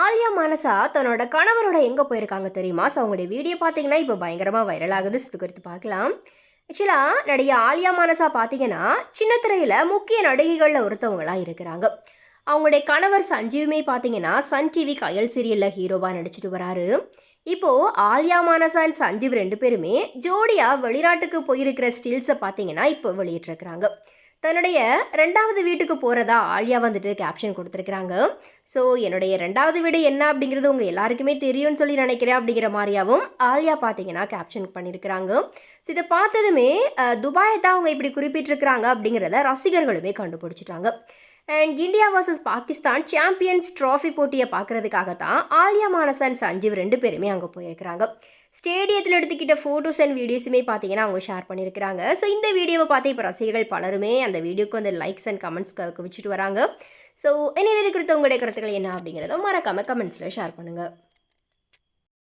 ஆலியா மானசா தன்னோட கணவரோட எங்கே போயிருக்காங்க தெரியுமா? ஸோ அவங்களுடைய வீடியோ பார்த்தீங்கன்னா இப்போ பயங்கரமாக வைரல் ஆகுது. இது குறித்து பார்க்கலாம் ஆக்சுவலாக நடிகை ஆலியா மானசா பார்த்தீங்கன்னா சின்ன திரையில் முக்கிய நடிகைகளில் ஒருத்தவங்களாக இருக்கிறாங்க. அவங்களுடைய கணவர் சஞ்சீவுமே பார்த்தீங்கன்னா சன் டிவி கயல் சீரியலில் ஹீரோவாக நடிச்சிட்டு வராரு. இப்போது ஆலியா மானசா அண்ட் சஞ்சீவ் ரெண்டு பேருமே ஜோடியாக வெளிநாட்டுக்கு போயிருக்கிற ஸ்டில்ஸை பார்த்தீங்கன்னா இப்போ வெளியிட்டிருக்கிறாங்க. தன்னுடைய ரெண்டாவது வீட்டுக்கு போகிறதா ஆலியா வந்துட்டு கேப்ஷன் கொடுத்துருக்குறாங்க. ஸோ என்னுடைய ரெண்டாவது வீடு என்ன அப்படிங்கிறது உங்கள் எல்லாருக்குமே தெரியும்னு சொல்லி நினைக்கிறேன் அப்படிங்கிற மாதிரியாவும் ஆலியா பார்த்தீங்கன்னா கேப்ஷன் பண்ணியிருக்கிறாங்க ஸோ இதை பார்த்ததுமே துபாயை தான் அவங்க இப்படி குறிப்பிட்டிருக்கிறாங்க அப்படிங்கிறத ரசிகர்களுமே கண்டுபிடிச்சிட்டாங்க. And India versus Pakistan champions trophy போட்டியை பார்க்கறதுக்காக தான் ஆலியா மானஸ் அண்ட் சஞ்சீவ் ரெண்டு பேருமே அங்கே போயிருக்கிறாங்க. ஸ்டேடியத்தில் எடுத்துக்கிட்ட ஃபோட்டோஸ் அண்ட் வீடியோஸுமே பார்த்தீங்கன்னா அவங்க ஷேர் பண்ணியிருக்கிறாங்க. ஸோ இந்த வீடியோவை பார்த்து இப்போ ரசிகர்கள் பலருமே அந்த வீடியோக்கு வந்து லைக்ஸ் அண்ட் கமெண்ட்ஸ் குவிச்சிட்டு வராங்க. ஸோ எனவே இது குறித்த உங்களுடைய கருத்துக்கள் என்ன அப்படிங்கிறத மறக்காமல் கமெண்ட்ஸில் ஷேர் பண்ணுங்கள்